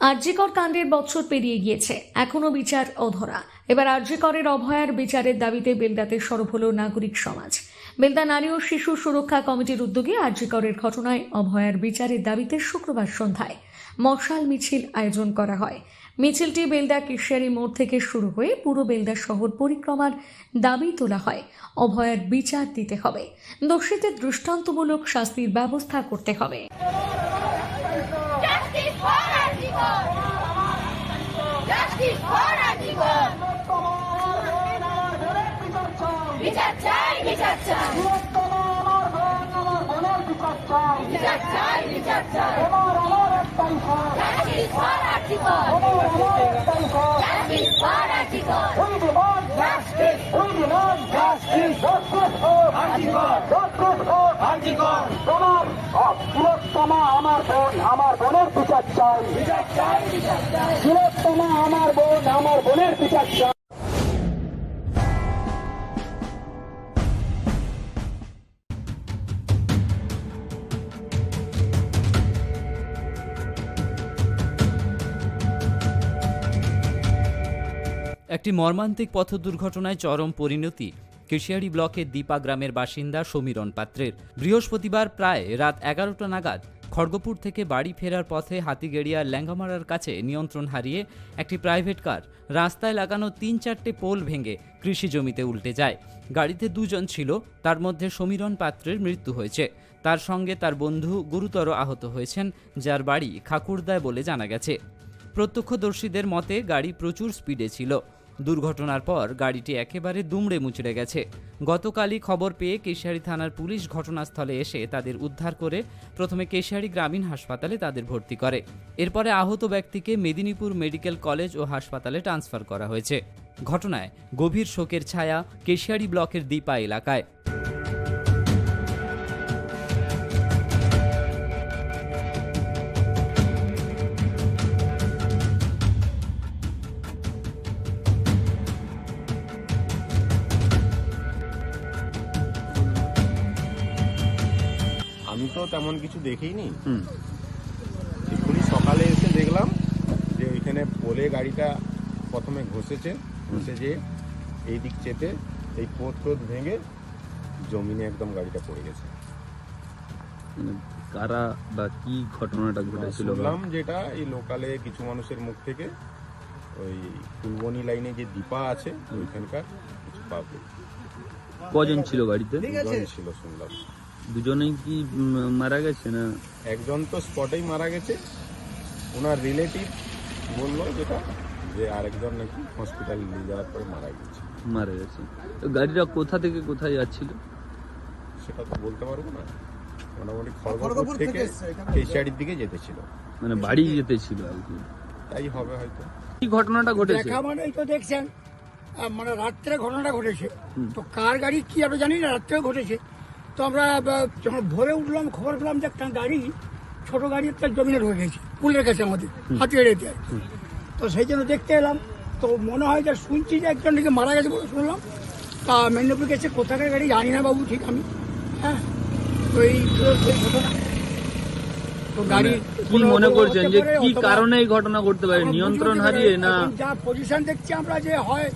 আরজিকর কাণ্ডের বছর পেরিয়ে গিয়েছে। এখনও বিচার অধরা। এবার আরজিকরের অভয়ার বিচারের দাবিতে বেলদাতে সরব হল নাগরিক সমাজ। বেলদা নারী ও শিশু সুরক্ষা কমিটির উদ্যোগে আরজিকরের ঘটনায় অভয়ার বিচারের দাবিতে শুক্রবার সন্ধ্যায় মশাল মিছিল আয়োজন করা হয়। মিছিলটি বেলদা কেশিয়ারি মোড় থেকে শুরু হয়ে পুরো বেলদা শহর পরিক্রমার দাবি তোলা হয়। অভয়ার বিচার দিতে হবে। দোষীদের দৃষ্টান্তমূলক শাস্তির ব্যবস্থা করতে হবে। বিচার চাই বিচার চাই। বিচার চাই। বিচার চাই! তিলোত্তমা আমার বোন আমার বোনের বিচার চাই। তিলোত্তমা আমার বোন আমার বোনের বিচার চাই। একটি মর্মান্তিক পথ দুর্ঘটনায় চরম পরিণতি। কেশিয়ারি ব্লকের দীপা গ্রামের বাসিন্দা সমীরণ পাত্রের। বৃহস্পতিবার প্রায় রাত এগারোটা নাগাদ খড়গপুর থেকে বাড়ি ফেরার পথে হাতিগেড়িয়ার ল্যাঙ্গামারার কাছে নিয়ন্ত্রণ হারিয়ে একটি প্রাইভেট কার রাস্তায় লাগানো তিন চারটে পোল ভেঙে কৃষি জমিতে উল্টে যায়। গাড়িতে দুজন ছিল, তার মধ্যে সমীরণ পাত্রের মৃত্যু হয়েছে। তার সঙ্গে তার বন্ধু গুরুতর আহত হয়েছেন, যার বাড়ি খাকুরদায় বলে জানা গেছে। প্রত্যক্ষদর্শীদের মতে, গাড়ি প্রচুর স্পিডে ছিল। দুর্ঘটনার পর গাড়িটি একেবারে দুমড়ে মুচড়ে গেছে। গতকালই খবর পেয়ে কেশিয়ারি থানার পুলিশ ঘটনাস্থলে এসে তাদের উদ্ধার করে প্রথমে কেশিয়ারি গ্রামীণ হাসপাতালে তাদের ভর্তি করে। এরপরে আহত ব্যক্তিকে মেদিনীপুর মেডিকেল কলেজ ও হাসপাতালে ট্রান্সফার করা হয়েছে। ঘটনায় গভীর শোকের ছায়া কেশিয়ারি ব্লকের দীপা এলাকায়। তেমন কিছু দেখিনি। এক্ষুনি সকালে এসে দেখলাম যে ওইখানে পোলে গাড়িটা প্রথমে ঘষেছে ঘষে যে এই দিক চেপে এই পোত টোত ভেঙে জমিনে একদম গাড়িটা পড়ে গেছে। মানে কারা বা কি ঘটনাটা ঘটেছিল? বা- শুনলাম যেটা এই লোকালে কিছু মানুষের মুখ থেকে ওই ফুলবনি লাইনে যে দীপা আছে ওইখানকার কিছু পাবলিক। কজন ছিল গাড়িতে? দুজন ছিল শুনলাম। দুজনেই কি মারা গেছে না? একজন তো স্পটেই মারা গেছে। ওনার রিলেটিভ বলল যেটা যে আরেকজন নাকি হসপিটালে নিয়ে যাওয়ার পরে মারা গেছে। মারা গেছে। তো গাড়িটা কোথা থেকে কোথায় যাচ্ছিল? সেটা তো বলতে পারব না। মোটামুটি খড়গপুর থেকে কেশিয়াড়ির দিকে যেতেছিল মানে বাড়ি যেতে ছিল আর কি। তাই হবে হয়তো। কি ঘটনাটা ঘটেছে? দেখা মানেই তো দেখছেন মানে রাত্রে ঘটনাটা ঘটেছে। তো কার গাড়ি কি আমরা জানি না? রাত্রেও ঘটেছে। তো আমরা যখন ভোরে উঠলাম খবর পেলাম যে একটা গাড়ি ছোট গাড়ি একটা জমিনে ঢুকে গেছে পুলের কাছে আমাদের হাতিয়াড়িতে আর তো সেই জন্য দেখতে এলাম। তো মনে হয় যে শুনছি যে একজন নাকি মারা গেছে বলে শুনলাম। তা মেদিনীপুর গেছে কোথাকার গাড়ি জানি না বাবু ঠিক আমি। হ্যাঁ তো এই ঘটনা। তো গাড়ি মানে কি মনে করছেন যে কি কারণে এই ঘটনা ঘটতে পারে? নিয়ন্ত্রণ হারিয়ে না? যা পজিশন দেখছি আমরা যে হয়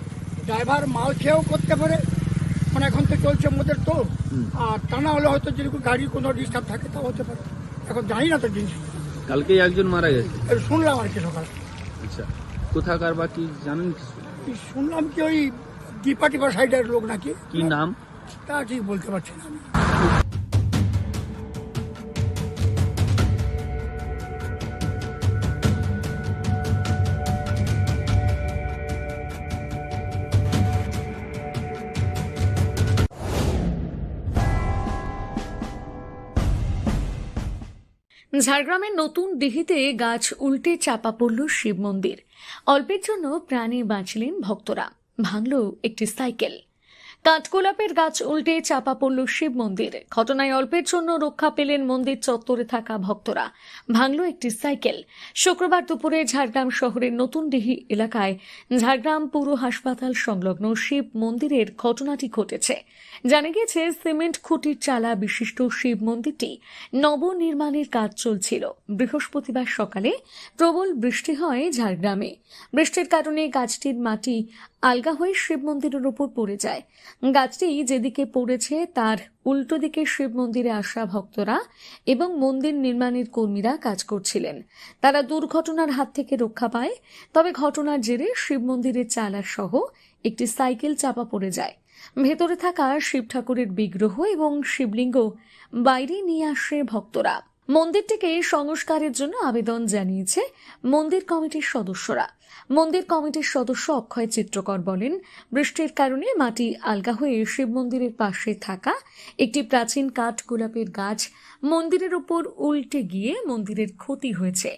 ড্রাইভার মাল খেয়েও করতে পারে মানে এখন তো চলছে মোদের তো। আর তা না হলে হয়তো যদি গাড়ি কোনো ডিস্টার্ব থাকে তা হতে পারে। এখন জানি না তো জিনিস কালকেই একজন মারা গেছে। শুনলাম আর কি সকাল। আচ্ছা কোথাকার বা কি জানেন? শুনলাম কি ওই দীপা টিপা সাইডের লোক নাকি? কি নাম? তা ঠিক বলতে পারছি না আমি। ঝাড়গ্রামের নতুন দিঘিতে গাছ উল্টে চাপা পড়ল শিব মন্দির। অল্পের জন্য প্রাণে বাঁচলেন ভক্তরা। ভাঙল একটি সাইকেল। কাঠগোলাপের গাছ উল্টে চাপা পড়ল শিব মন্দির। ঘটনায় অল্পের জন্য রক্ষা পেলেন মন্দির চত্বরে থাকা ভক্তরা। ভাঙল একটি সাইকেল। শুক্রবার দুপুরে ঝাড়গ্রাম শহরের নতুন ডিহি এলাকায় ঝাড়গ্রাম পুর হাসপাতাল সংলগ্ন শিব মন্দিরের ঘটনাটি ঘটেছে। জানা গেছে সিমেন্ট খুঁটির চালা বিশিষ্ট শিব মন্দিরটি নবনির্মাণের কাজ চলছিল। বৃহস্পতিবার সকালে প্রবল বৃষ্টি হয় ঝাড়গ্রামে। বৃষ্টির কারণে গাছটির মাটি আলগা হয়ে শিব মন্দিরের উপর পড়ে যায়। গাছটি যেদিকে পড়েছে, তার উল্টো দিকে শিব মন্দিরে আসা ভক্তরা এবং মন্দির নির্মাণের কর্মীরা কাজ করছিলেন। তারা দুর্ঘটনার হাত থেকে রক্ষা পায়, তবে ঘটনার জেরে শিব মন্দিরের চালা সহ একটি সাইকেল চাপা পড়ে যায়। ভেতরে থাকা শিব ঠাকুরের বিগ্রহ এবং শিবলিঙ্গ বাইরে নিয়ে আসে ভক্তরা। মন্দিরটিকে সংস্কারের জন্য আবেদন জানিয়েছে মন্দির কমিটির সদস্যরা। মন্দির কমিটির সদস্য অক্ষয় চিত্রকর বলেন, বৃষ্টির কারণে মাটি আলগা হয়ে শিব মন্দিরের পাশে থাকা একটি প্রাচীন কাঠ গোলাপের গাছ মন্দিরের উপর উল্টে গিয়ে মন্দিরের ক্ষতি হয়েছে।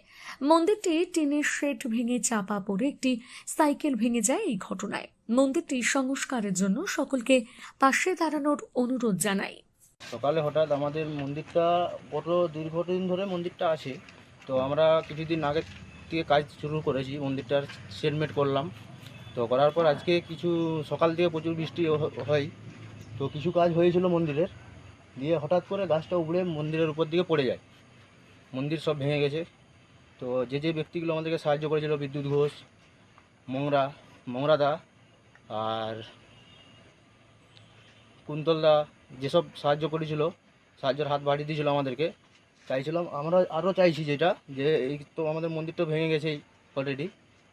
মন্দিরটি টিনের শেড ভেঙে চাপা পড়ে একটি সাইকেল ভেঙে যায় এই ঘটনায়। মন্দিরটি সংস্কারের জন্য সকলকে পাশে দাঁড়ানোর অনুরোধ জানাই সকালে হঠাৎ আমাদের মন্দিরটা গত দীর্ঘদিন ধরে মন্দিরটা আছে, তো আমরা কিছুদিন আগে থেকে কাজ শুরু করেছি, মন্দিরটার সেটমেট করলাম। তো করার পর আজকে কিছু সকাল থেকে প্রচুর বৃষ্টি হয়, তো কিছু কাজ হয়েছিল মন্দিরের, দিয়ে হঠাৎ করে গাছটা উপড়ে মন্দিরের উপর দিকে পড়ে যায়। মন্দির সব ভেঙে গেছে। তো যে যে ব্যক্তিগুলো আমাদেরকে সাহায্য করেছিল, বিদ্যুৎ ঘোষ, মংরা, মংরাদা আর কুন্তলদা যেসব সাহায্য করেছিল সাহায্যের হাত বাড়িয়ে দিয়েছিল আমাদেরকে চাইছিলাম আমরা আরও চাইছি যেটা যে এই তো আমাদের মন্দিরটা ভেঙে গেছেই অলরেডি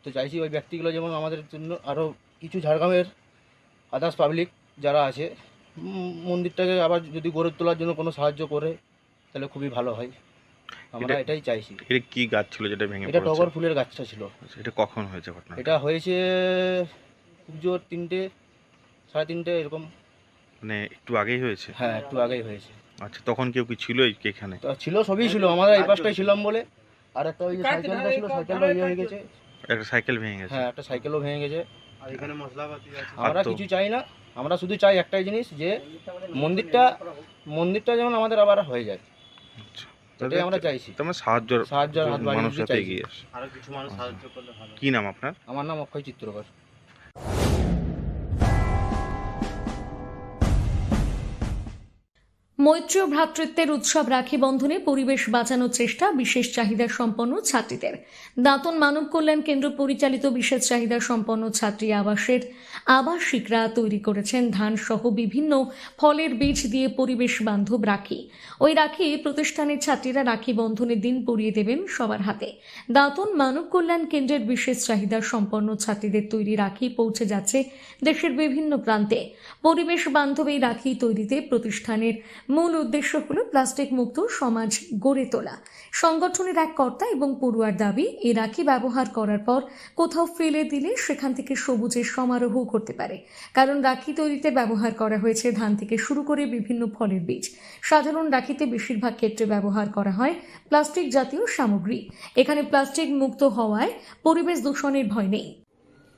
তো চাইছি ওই ব্যক্তিগুলো যেমন আমাদের জন্য আরও কিছু ঝাড়গ্রামের আদার্স পাবলিক যারা আছে মন্দিরটাকে আবার যদি গড়ে তোলার জন্য কোনো সাহায্য করে তাহলে খুবই ভালো হয়। আমরা এটাই চাইছি। এটা কি গাছ ছিল যেটা ভেঙে এটা টগর ফুলের গাছটা ছিল। আচ্ছা, এটা কখন হয়েছে ঘটনা এটা হয়েছে পুজোর তিনটে সাড়ে তিনটে এরকম। মানে একটু আগেই হয়েছে? হ্যাঁ একটু আগেই হয়েছে। আচ্ছা তখন কেউ কি ছিল এই- এখানে? তো ছিল সবই ছিল আমরা এই পাশটাই ছিলাম বলে। আর একটা ওই যে সাইকেলটা ছিল সাইকেলটা ইয়ে হয়ে গেছে। একটা সাইকেল ভেঙে গেছে। হ্যাঁ একটা সাইকেলও ভেঙে গেছে। আর এখানে মশলাপাতি আছে। আমরা কিছু চাই না আমরা শুধু চাই একটাই জিনিস যে মন্দিরটা মন্দিরটা যেমন আমাদের আবার হয়ে যায়। আচ্ছা। এটাই আমরা চাইছি। তোমার সাহায্য সাহায্যের হাত বাড়িয়ে মানুষ দিতে যাতে চাইছি। আরও কিছু মানুষ সাহায্য করলে ভালো কি নাম আপনার? আমার নাম অক্ষয় চিত্রকর। মৈত্র ভ্রাতৃত্বের উৎসব রাখি বন্ধনে পরিবেশ বাঁচানোর চেষ্টা বিশেষ চাহিদা সম্পন্ন ছাত্রীদের। দাঁতন মানব কল্যাণ কেন্দ্র পরিচালিত বিশেষ চাহিদা সম্পন্ন ছাত্রী আবাসের আবাসিকরা তৈরি করেছেন ধান সহ বিভিন্ন ফলের বীজ দিয়ে পরিবেশ বান্ধব রাখি। ওই রাখি প্রতিষ্ঠানের ছাত্রীরা রাখি বন্ধনের দিন পরিয়ে দেবেন সবার হাতে। দাঁতন মানব কল্যাণ কেন্দ্রের বিশেষ চাহিদা সম্পন্ন ছাত্রীদের তৈরি রাখি পৌঁছে যাচ্ছে দেশের বিভিন্ন প্রান্তে। পরিবেশ বান্ধব এই রাখি তৈরিতে প্রতিষ্ঠানের মূল উদ্দেশ্য হল প্লাস্টিক মুক্ত সমাজ গড়ে তোলা। সংগঠনের এক কর্তা এবং পড়ুয়ার দাবি এই রাখি ব্যবহার করার পর কোথাও ফেলে দিলে সেখান থেকে সবুজের সমারোহ করতে পারে। কারণ রাখি তৈরিতে ব্যবহার করা হয়েছে ধান থেকে শুরু করে বিভিন্ন ফলের বীজ। সাধারণ রাখিতে বেশিরভাগ ক্ষেত্রে ব্যবহার করা হয় প্লাস্টিক জাতীয় সামগ্রী। এখানে প্লাস্টিক মুক্ত হওয়ায় পরিবেশ দূষণের ভয় নেই।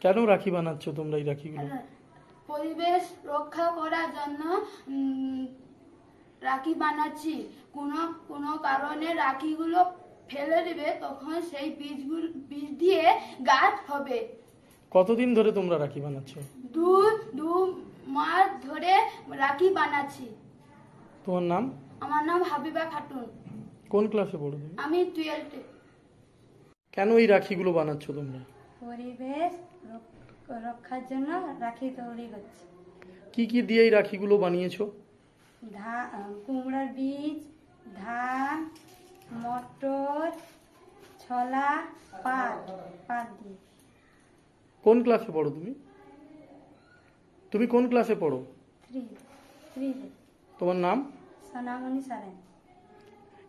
কেন রাখি বানাচ্ছ তোমরা এই রাখিগুলো? পরিবেশ রক্ষা করার জন্য রাখি বানাচ্ছি। কোনো কোনো কারণে রাখিগুলো ফেলে দেবে তখন সেই বীজগুলো বীজ দিয়ে গাছ হবে। কতদিন ধরে তোমরা রাখি বানাচ্ছ? দু দু মাস ধরে রাখি বানাচ্ছি। তোমার নাম? আমার নাম হাবিবা খাতুন। কোন ক্লাসে পড়ো তুমি? আমি টুয়েলভে। কেন এই রাখিগুলো বানাচ্ছ তোমরা? পরিবেশ রক্ষার জন্য রাখি তৈরি করছি। কি কি দিয়ে এই রাখিগুলো বানিয়েছো? কুমড়ার বীজ ধান মটর ছলা পাট পাট দিয়ে। কোন ক্লাসে পড়ো তুমি? তুমি কোন ক্লাসে পড়ো? তোমার নাম? সোনামণি সারেন।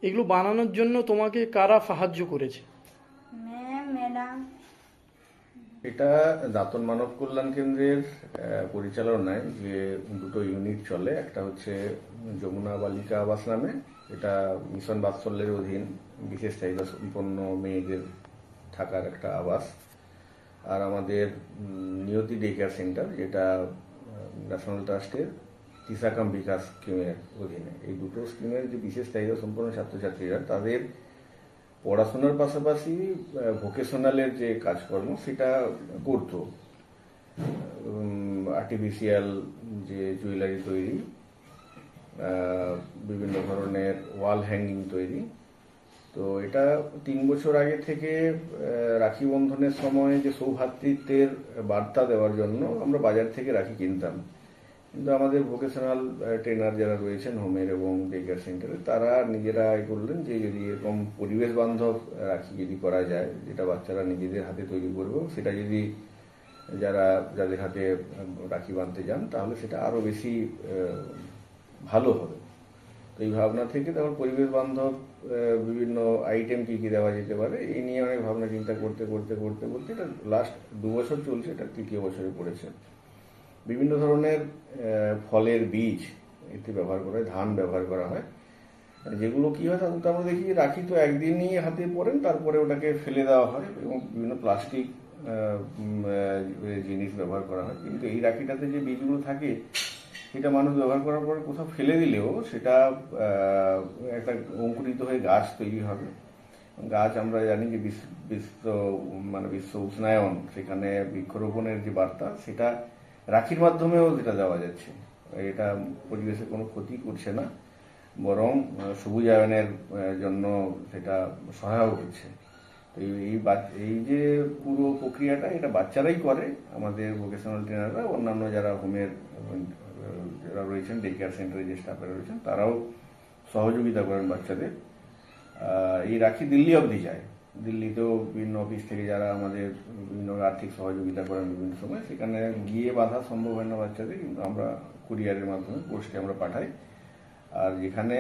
এগুলো বানানোর জন্য তোমাকে কারা সাহায্য করেছে? Ma'am madam. এটা দাতন মানব কল্যাণ কেন্দ্রের পরিচালনায় যে দুটো ইউনিট চলে, একটা হচ্ছে যমুনা বালিকা আবাস নামে, এটা মিশন বাৎসল্যের অধীন, বিশেষ চাহিদা সম্পন্ন মেয়েদের থাকার একটা আবাস। আর আমাদের নিয়তি ডে কেয়ার সেন্টার যেটা ন্যাশনাল ট্রাস্টের তিসাকাম বিকাশ স্কিমের অধীনে। এই দুটো স্কিমের যে বিশেষ চাহিদা সম্পন্ন ছাত্রছাত্রীরা, তাদের পড়াশোনার পাশাপাশি ভোকেশনালের যে কাজকর্ম, সেটা করতো। আর্টিফিশিয়াল যে জুয়েলারি তৈরি বিভিন্ন ধরনের ওয়াল হ্যাঙ্গিং তৈরি। তো এটা তিন বছর আগে থেকে রাখি বন্ধনের সময় যে সৌভ্রাতৃত্বের বার্তা দেওয়ার জন্য আমরা বাজার থেকে রাখি কিনতাম। কিন্তু আমাদের ভোকেশনাল ট্রেনার যারা রয়েছেন, হোমের এবং ডে কেয়ার সেন্টারে তারা নিজেরা এ করলেন যে যদি এরকম পরিবেশ বান্ধব রাখি যদি করা যায়, যেটা বাচ্চারা নিজেদের হাতে তৈরি করবে, সেটা যদি যারা, যাদের হাতে রাখি বাঁধতে যান, তাহলে সেটা আরও বেশি ভালো হবে। তো এই ভাবনা থেকে তারপর পরিবেশ বান্ধব বিভিন্ন আইটেম কী কী দেওয়া যেতে পারে, এই নিয়ে অনেক ভাবনা চিন্তা করতে করতে করতে করতে এটা লাস্ট দু বছর চলছে, এটা তৃতীয় বছরে পড়েছে। বিভিন্ন ধরনের ফলের বীজ এতে ব্যবহার করা হয়, ধান ব্যবহার করা হয়। যেগুলো কি হয় সাধারণত আমরা দেখি, রাখি তো একদিনই হাতে পড়েন, তারপরে ওটাকে ফেলে দেওয়া হয় এবং বিভিন্ন প্লাস্টিক জিনিস ব্যবহার করা হয়। কিন্তু এই রাখিটাতে যে বীজগুলো থাকে, সেটা মানুষ ব্যবহার করার পর কোথাও ফেলে দিলেও সেটা একটা অঙ্কুরিত হয়ে গাছ তৈরি হবে। গাছ আমরা জানি যে বিশ্ব বিশ্ব মানে বিশ্ব উষ্ণায়ন, সেখানে বৃক্ষরোপণের যে বার্তা, সেটা রাখির মাধ্যমেও যেটা দেওয়া যাচ্ছে। এটা পরিবেশে কোনো ক্ষতি করছে না, বরং সবুজায়নের জন্য সেটা সহায়ক হচ্ছে। এই এই যে পুরো প্রক্রিয়াটা এটা বাচ্চারাই করে, আমাদের ভোকেশনাল ট্রেনাররা অন্যান্য যারা হোমের যারা রয়েছেন ডে কেয়ার সেন্টারে যে স্টাফেরা রয়েছেন, তারাও সহযোগিতা করেন বাচ্চাদের। এই রাখি দিল্লি অবধি যায়। দিল্লিতেও বিভিন্ন অফিস থেকে যারা আমাদের বিভিন্ন আর্থিক সহযোগিতা করেন বিভিন্ন সময়, সেখানে গিয়ে বাঁধা সম্ভব হয় না বাচ্চাদের, কিন্তু আমরা কুরিয়ারের মাধ্যমে পোস্টে আমরা পাঠাই। আর যেখানে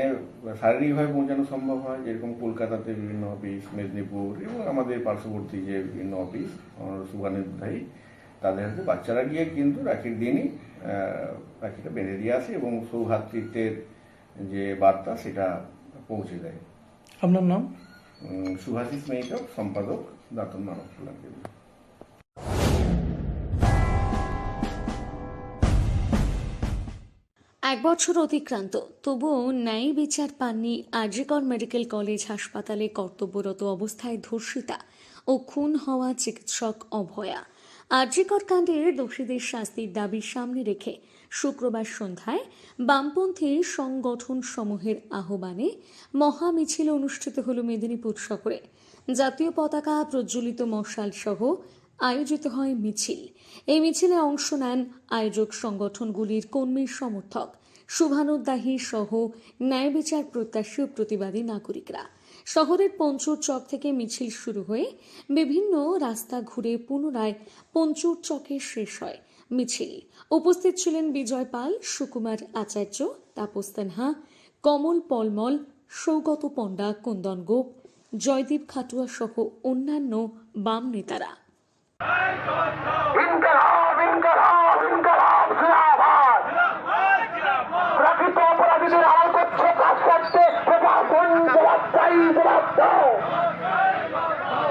শারীরিকভাবে পৌঁছানো সম্ভব হয়, যেরকম কলকাতাতে বিভিন্ন অফিস মেদিনীপুর এবং আমাদের পার্শ্ববর্তী যে বিভিন্ন অফিস শুভানুধ্যায়ী তাদের হাতে বাচ্চারা গিয়ে কিন্তু রাখির দিনই রাখিটা বেঁধে দিয়ে আসে এবং সৌভাতৃত্বের যে বার্তা, সেটা পৌঁছে দেয়। আপনার নাম? সুভাষিস মেইকআপ সম্পাদক দাতন মানব কল্যাণ কেন্দ্র। এক বছর অতিক্রান্ত, তবুও ন্যায় বিচার পাননি আরজিকর মেডিকেল কলেজ হাসপাতালে কর্তব্যরত অবস্থায় ধর্ষিতা ও খুন হওয়া চিকিৎসক অভয়া আরজিকর কাণ্ডের দোষীদের শাস্তির দাবি সামনে রেখে শুক্রবার সন্ধ্যায় বামপন্থী সংগঠন সমূহের আহ্বানে মহা মিছিল অনুষ্ঠিত হল মেদিনীপুর শহরে। জাতীয় পতাকা প্রজ্বলিত মশাল সহ আয়োজিত হয় মিছিল। এই মিছিলে অংশ নেন আয়োজক সংগঠনগুলির কর্মীর সমর্থক শুভানুদ্দাহী সহ ন্যায় বিচার প্রত্যাশী ও প্রতিবাদী নাগরিকরা। শহরের পঞ্চুর চক থেকে মিছিল শুরু হয়ে বিভিন্ন রাস্তা ঘুরে পুনরায় পঞ্চুর চকে শেষ হয় মিছিল। উপস্থিত ছিলেন বিজয় পাল, সুকুমার আচার্য, তাপস তানহা, কমল পলমল, সৌগত পণ্ডা, কুন্দন গোপ, জয়দীপ খাটুয়া সহ অন্যান্য বাম নেতারা।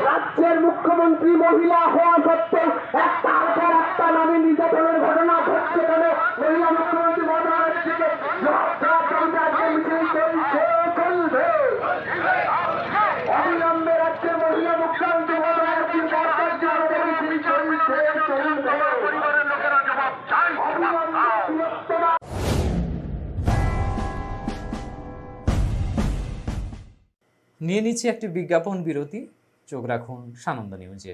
রাজ্যের মুখ্যমন্ত্রী মহিলা হওয়া সত্ত্বেও একটার একটা নামে নির্যাতনের ঘটনা ঘটছে কেন মহিলা মুখ্যমন্ত্রী অবিলম্বে মহিলা মুখ্যমন্ত্রী মিছিল চলছে নিয়ে নিচ্ছি একটি বিজ্ঞাপন বিরতি। চোখ রাখুন সানন্দ নিউজে।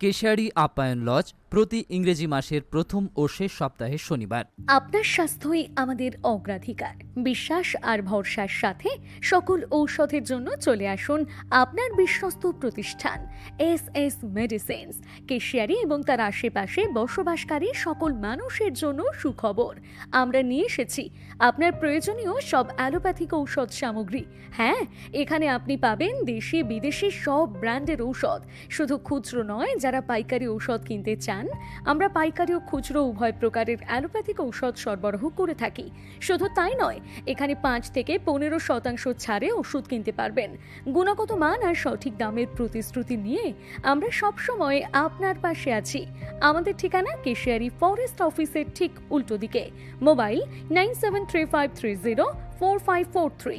কেশিয়ারি আপ্যায়ন লজ প্রতি ইংরেজি মাসের প্রথম ও শেষ সপ্তাহে শনিবার। আপনার স্বাস্থ্যই আমাদের অগ্রাধিকার। বিশ্বাস আর ভরসার সাথে সকল ঔষধের জন্য চলে আসুন আপনার বিশ্বস্ত প্রতিষ্ঠান, এস এস মেডিসিনস। কেশিয়ারি এবং তার আশেপাশে বসবাসকারী সকল মানুষের জন্য সুখবর। আমরা নিয়ে এসেছি আপনার প্রয়োজনীয় সব অ্যালোপ্যাথিক ঔষধ সামগ্রী। হ্যাঁ এখানে আপনি পাবেন দেশি বিদেশি সব ব্র্যান্ডের ঔষধ। শুধু খুচরো নয় যারা পাইকারি ঔষধ কিনতে চান, আমরা পাইকারি ও খুচরো উভয় প্রকারের অ্যালোপ্যাথিক ঔষধ সরবরাহ করে থাকি। শুধু তাই নয়, এখানে পাঁচ থেকে পনেরো শতাংশ ছাড়ে ওষুধ কিনতে পারবেন। গুণগত মান আর সঠিক দামের প্রতিশ্রুতি নিয়ে আমরা সবসময় আপনার পাশে আছি। আমাদের ঠিকানা কেশিয়ারি ফরেস্ট অফিসের ঠিক উল্টো দিকে। Mobile nine seven three five three zero four five four three.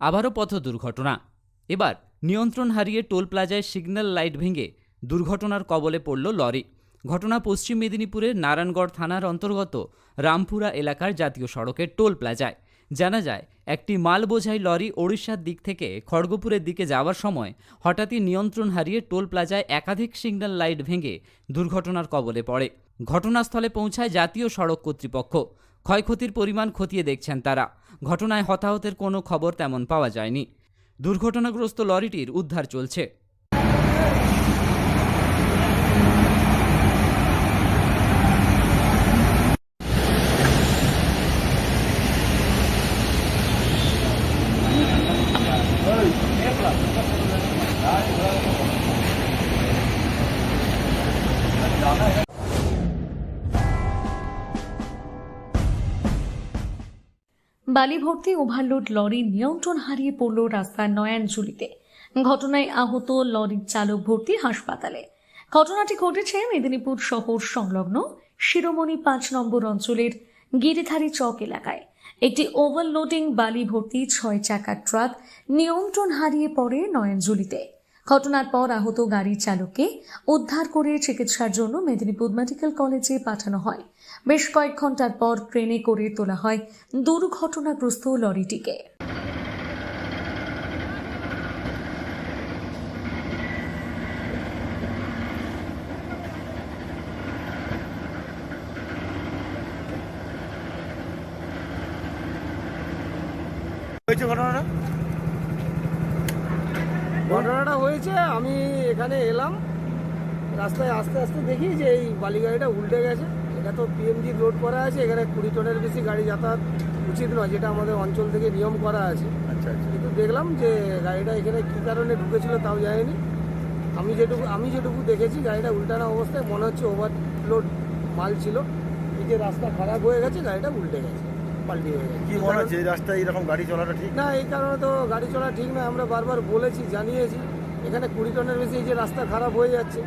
আবারও পথ দুর্ঘটনা। এবার নিয়ন্ত্রণ হারিয়ে টোল প্লাজায় সিগন্যাল লাইট ভেঙে দুর্ঘটনার কবলে পড়ল লরি। ঘটনা পশ্চিম মেদিনীপুরের নারায়ণগড় থানার অন্তর্গত রামপুরা এলাকার জাতীয় সড়কের টোল প্লাজায়। জানা যায়, একটি মাল বোঝাই লরি ওড়িশার দিক থেকে খড়গপুরের দিকে যাওয়ার সময় হঠাৎই নিয়ন্ত্রণ হারিয়ে টোল প্লাজায় একাধিক সিগন্যাল লাইট ভেঙে দুর্ঘটনার কবলে পড়ে। ঘটনাস্থলে পৌঁছায় জাতীয় সড়ক কর্তৃপক্ষ। ক্ষয়ক্ষতির পরিমাণ খতিয়ে দেখছেন তারা। ঘটনায় হতাহতের কোনো খবর তেমন পাওয়া যায়নি। দুর্ঘটনাগ্রস্ত লরিটির উদ্ধার চলছে। বালি ভর্তি ওভারলোড লরি নিয়ন্ত্রণ হারিয়ে পড়ল রাস্তার নয়ানজুলিতে ঘটনায় আহত লরির চালক ভর্তি হাসপাতালে। ঘটনাটি ঘটেছে মেদিনীপুর শহর সংলগ্ন শিরোমণি পাঁচ নম্বর অঞ্চলের গিরিধারী চক এলাকায়। একটি ওভারলোডিং বালি ভর্তি ছয় চাকার ট্রাক নিয়ন্ত্রণ হারিয়ে পড়ে নয়নজুলিতে ঘটনার পর আহত গাড়ির চালককে উদ্ধার করে চিকিৎসার জন্য মেদিনীপুর মেডিকেল কলেজে পাঠানো হয়। বেশ কয়েক ঘণ্টার পর ট্রেনে করে তোলা হয় দুর্ঘটনাগ্রস্ত লরিটিকে হয়েছে ঘটনাটা ঘটনাটা হয়েছে আমি এখানে এলাম রাস্তায় আস্তে আস্তে দেখি যে এই বালি গাড়িটা উল্টে গেছে। এটা তো পিএমজি লোড করা আছে এখানে কুড়ি টনের বেশি গাড়ি যাতায়াত উচিত নয় যেটা আমাদের অঞ্চল থেকে নিয়ম করা আছে। আচ্ছা আচ্ছা। কিন্তু দেখলাম যে গাড়িটা এখানে কী কারণে ঢুকেছিল তাও জানিনি। আমি যেটুকু আমি যেটুকু দেখেছি গাড়িটা উল্টানো অবস্থায় মনে হচ্ছে ওভারলোড মাল ছিল। এই যে রাস্তা খারাপ হয়ে গেছে গাড়িটা উল্টে গেছে পাল্টি হয়ে গেছে। কি মনে হচ্ছে এই রাস্তায় এরকম গাড়ি চলাটা ঠিক? না এই কারণে তো গাড়ি চলা ঠিক নয় আমরা বারবার বলেছি জানিয়েছি। এখানে কুড়ি টনের বেশি এই যে রাস্তা খারাপ হয়ে যাচ্ছে।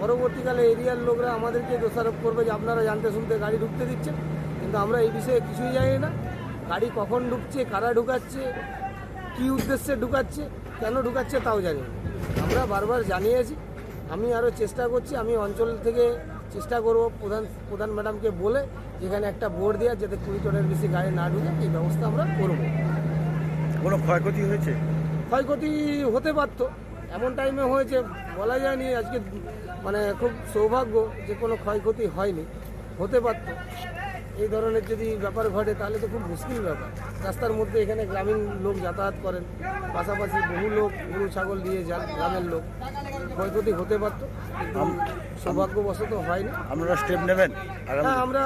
পরবর্তীকালে এরিয়ার লোকরা আমাদেরকে দোষারোপ করবে যে আপনারা জানতে শুনতে গাড়ি ঢুকতে দিচ্ছেন। কিন্তু আমরা এই বিষয়ে কিছুই জানি না। গাড়ি কখন ঢুকছে কারা ঢুকাচ্ছে কী উদ্দেশ্যে ঢুকাচ্ছে কেন ঢুকাচ্ছে তাও জানি না। আমরা বারবার জানিয়েছি। আমি আরও চেষ্টা করছি আমি অঞ্চল থেকে চেষ্টা করব প্রধান প্রধান ম্যাডামকে বলে যেখানে একটা বোর্ড দেওয়া যাতে কুড়ি টনের বেশি গাড়ি না ঢুকে এই ব্যবস্থা আমরা করব। কোনো ক্ষয়ক্ষতি হয়েছে? ক্ষয়ক্ষতি হতে পারতো। এমন টাইমে হয়েছে বলা যায়নি আজকে মানে খুব সৌভাগ্য যে কোনো ক্ষয়ক্ষতি হয়নি হতে পারতো। এই ধরনের যদি ব্যাপার ঘটে তাহলে তো খুব মুশকিল ব্যাপার। রাস্তার মধ্যে এখানে গ্রামীণ লোক যাতায়াত করেন পাশাপাশি বহু লোক গরু ছাগল দিয়ে যান গ্রামের লোক। ক্ষয়ক্ষতি হতে পারতো সৌভাগ্যবশত হয়নি। আপনারা স্টেপ নেবেন হ্যাঁ আমরা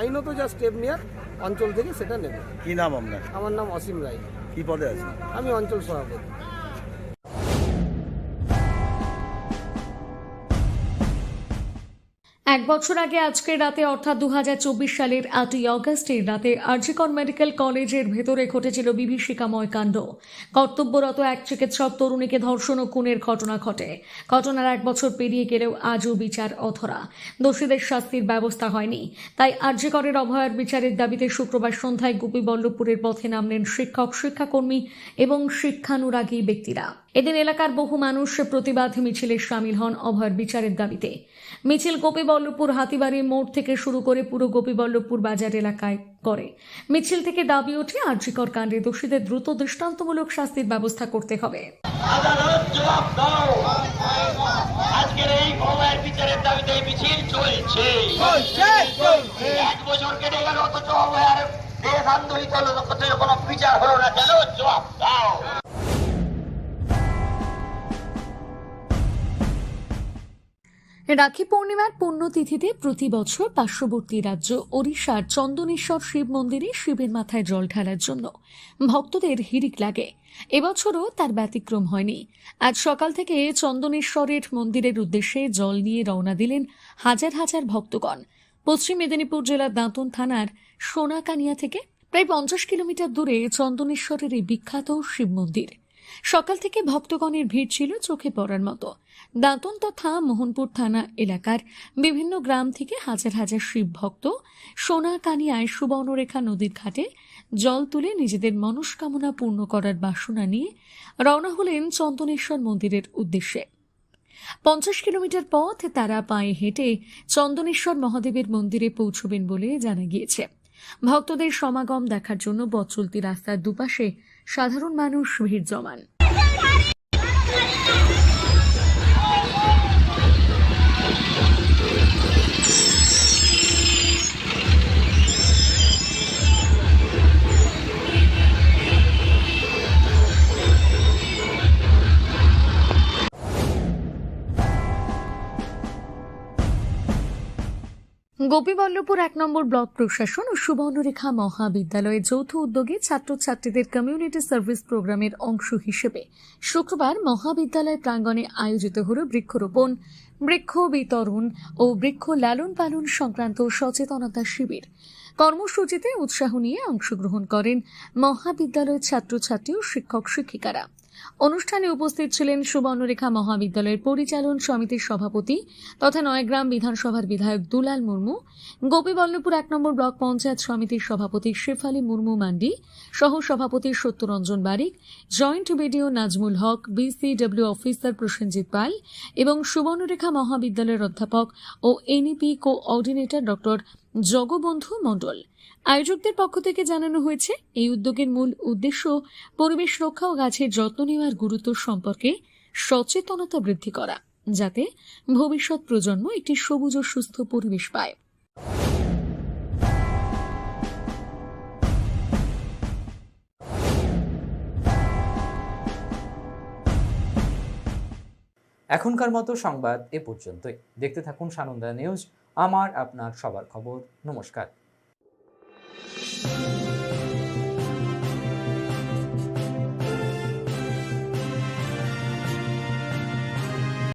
আইনত যা স্টেপ নেওয়ার অঞ্চল থেকে সেটা নেব। কি নাম আপনার? আমার নাম অসীম রায়। কি পদে আছে আমি অঞ্চল সভাপতি। এক বছর আগে আজকের রাতে, অর্থাৎ দু সালের আটই অগস্টের রাতে, আরজিকর মেডিকেল কলেজের ভেতরে ঘটেছিল বিভীষিকাময় কাণ্ড। কর্তব্যরত এক চিকিৎসক তরুণীকে ধর্ষণ ও খুনের ঘটনা ঘটে। ঘটনার এক বছর পেরিয়ে গেলেও আজও বিচার অধরা। দোষীদের শাস্তির ব্যবস্থা হয়নি। তাই আরজিকরের অভয়ার বিচারের দাবিতে শুক্রবার সন্ধ্যায় গোপীবল্লভপুরের পথে নামলেন শিক্ষক, শিক্ষাকর্মী এবং শিক্ষানুরাগী ব্যক্তিরা। এদিন এলাকার বহু মানুষ প্রতিবাদ মিছিলে সামিল হন অভয়ের বিচারের দাবিতে। মিছিল গোপীবল্লভপুর হাতিবাড়ি মোড় থেকে শুরু করে পুরো গোপীবল্লভপুর বাজার এলাকায় করে মিছিল থেকে দাবি ওঠে আর্যিকর কাণ্ডে দোষীদের দ্রুত দৃষ্টান্তমূলক শাস্তির ব্যবস্থা করতে হবে। আজকের এই অভয়ের বিচারের দাবিতে মিছিল চলছে। এক বছর কেটে গেল অথচ দেশ আন্দোলিত হলো কোনো বিচার হলো না। কেন জবাব দাও। রাখি পূর্ণিমার পুণ্যতিথিতে প্রতি বছর পার্শ্ববর্তী রাজ্য ওড়িশার চন্দনেশ্বর শিব মন্দিরে শিবের মাথায় জল ঢালার জন্য ভক্তদের হিড়িক লাগে। এবছরও তার ব্যতিক্রম হয়নি। আজ সকাল থেকে চন্দনেশ্বরের মন্দিরের উদ্দেশ্যে জল নিয়ে রওনা দিলেন হাজার হাজার ভক্তগণ। পশ্চিম মেদিনীপুর জেলার দাঁতন থানার সোনাকানিয়া থেকে প্রায় পঞ্চাশ কিলোমিটার দূরে চন্দনেশ্বরের এই বিখ্যাত শিব মন্দির। সকাল থেকে ভক্তগণের ভিড় ছিল চোখে পড়ার মতো। দাঁতন তথা মোহনপুর থানা এলাকার বিভিন্ন গ্রাম থেকে হাজার হাজার শিব ভক্ত সোনাকানিয়ায় সুবর্ণরেখা নদীর ঘাটে জল তুলে নিজেদের মনস্কামনা পূর্ণ করার বাসনা নিয়ে রওনা হলেন চন্দনেশ্বর মন্দিরের উদ্দেশ্যে। পঞ্চাশ কিলোমিটার পথ তারা পায়ে হেঁটে চন্দনেশ্বর মহাদেবের মন্দিরে পৌঁছবেন বলে জানা গিয়েছে। ভক্তদের সমাগম দেখার জন্য বচলতি রাস্তার দুপাশে সাধারণ মানুষ ভিড় জমান গোপীবল্লভপুর এক নম্বর ব্লক প্রশাসন ও সুবর্ণরেখা মহাবিদ্যালয়ে যৌথ উদ্যোগে ছাত্রছাত্রীদের কমিউনিটি সার্ভিস প্রোগ্রামের অংশ হিসেবে শুক্রবার মহাবিদ্যালয় প্রাঙ্গণে আয়োজিত হল বৃক্ষরোপণ, বৃক্ষ বিতরণ ও বৃক্ষ লালন পালন সংক্রান্ত সচেতনতা শিবির। কর্মসূচিতে উৎসাহ নিয়ে অংশগ্রহণ করেন মহাবিদ্যালয়ের ছাত্রছাত্রী ও শিক্ষক শিক্ষিকারা অনুষ্ঠানে উপস্থিত ছিলেন সুবর্ণরেখা মহাবিদ্যালয়ের পরিচালন সমিতির সভাপতি তথা নয়গ্রাম বিধানসভার বিধায়ক দুলাল মুর্মু, গোপীবল্লভপুর এক নম্বর ব্লক পঞ্চায়েত সমিতির সভাপতি শেফালি মুর্মু মান্ডি সহ সভাপতি Satyaranjan Barik, joint BDO Najmul Haque, BCW officer Prasenjit Pal এবং সুবর্ণরেখা মহাবিদ্যালয়ের অধ্যাপক ও NEP coordinator doctor Jagabandhu Mondal. আয়োজকদের পক্ষ থেকে জানানো হয়েছে, এই উদ্যোগের মূল উদ্দেশ্য পরিবেশ রক্ষা ও গাছের যত্ন নেওয়ার গুরুত্ব সম্পর্কে সচেতনতা বৃদ্ধি করা, যাতে ভবিষ্যৎ প্রজন্ম একটি সবুজ ও সুস্থ পরিবেশ পায়। এখনকার মতো সংবাদ এ পর্যন্তই। দেখতে থাকুন সানন্দা নিউজ। আমার আপনার সবার খবর। নমস্কার।